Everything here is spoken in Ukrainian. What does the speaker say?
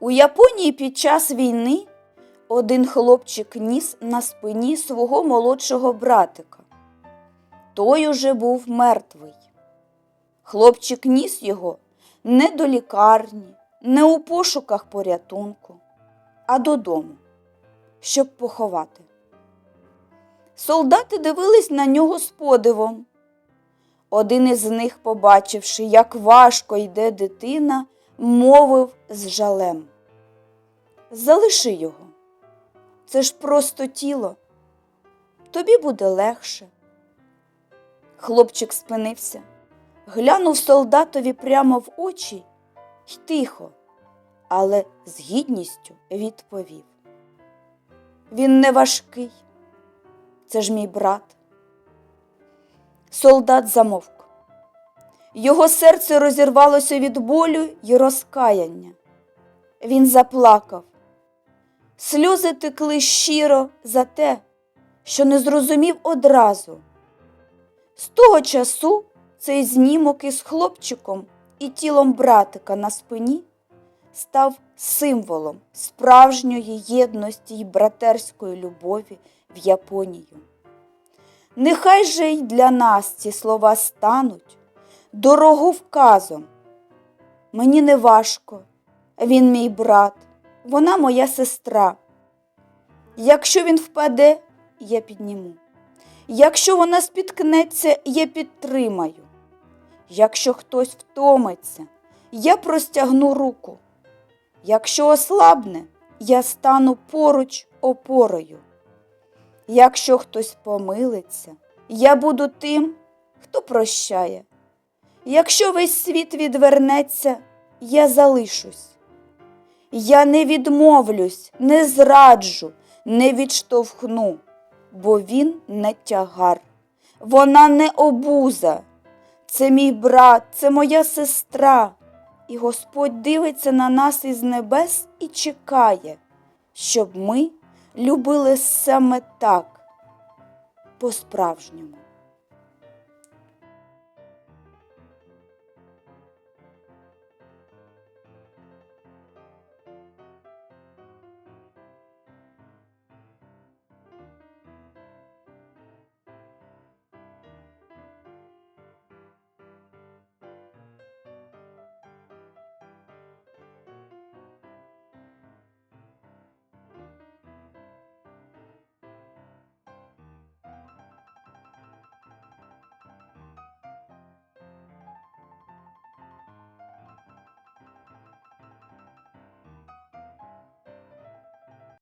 У Японії під час війни один хлопчик ніс на спині свого молодшого братика. Той уже був мертвий. Хлопчик ніс його не до лікарні, не у пошуках порятунку, а додому, щоб поховати. Солдати дивились на нього з подивом. Один із них, побачивши, як важко йде дитина, мовив з жалем. Залиши його. Це ж просто тіло. Тобі буде легше. Хлопчик спинився, глянув солдатові прямо в очі й тихо, але з гідністю відповів. Він не важкий, це ж мій брат. Солдат замовк. Його серце розірвалося від болю й розкаяння. Він заплакав. Сльози текли щиро за те, що не зрозумів одразу. З того часу цей знімок із хлопчиком і тілом братика на спині став символом справжньої єдності й братерської любові в Японію. Нехай же й для нас ці слова стануть дороговказом. Мені не важко, він мій брат, вона моя сестра. Якщо він впаде, я підніму. Якщо вона спіткнеться, я підтримаю. Якщо хтось втомиться, я простягну руку. Якщо ослабне, я стану поруч опорою. Якщо хтось помилиться, я буду тим, хто прощає. Якщо весь світ відвернеться, я залишусь. Я не відмовлюсь, не зраджу, не відштовхну, бо він не тягар, вона не обуза. Це мій брат, це моя сестра. І Господь дивиться на нас із небес і чекає, щоб ми любили саме так, по-справжньому.